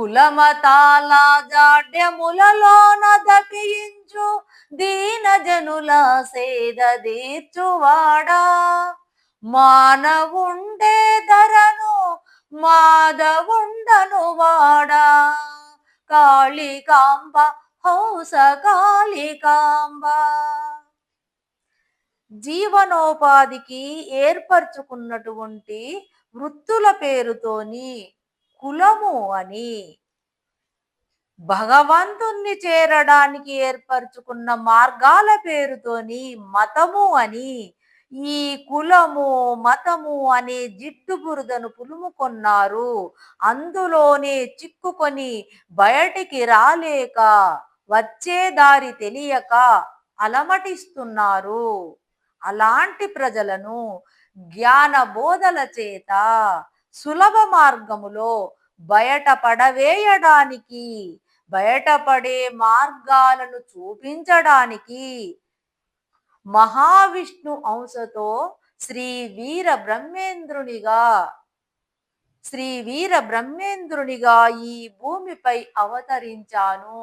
కులమతాల జాడ్యములలోన దపించు దీన జనుల సేద తీర్చువాడా. మానవుండే ధరను మాధవుండను వాడా. కాళికాంబ హౌస కాళికాంబ. జీవనోపాధికి ఏర్పరచుకున్నటువంటి వృత్తుల పేరుతోని కులము అని భగవంతుణ్ణి చేరడానికి ఏర్పరచుకున్న మార్గాల పేరుతోని మతము అని ఈ కులము మతము అనే జిట్టు బురదను పులుముకొన్నారు. అందులోనే చిక్కుకొని బయటికి రాలేక వచ్చే దారి తెలియక అలమటిస్తున్నారు. అలాంటి ప్రజలను జ్ఞాన బోధల చేత సులభ మార్గములో బయట పడవేయడానికి బయటపడే మార్గాలను చూపించడానికి మహావిష్ణు అంశతో శ్రీ వీర బ్రహ్మేంద్రునిగా శ్రీ వీర బ్రహ్మేంద్రునిగా ఈ భూమిపై అవతరించాను.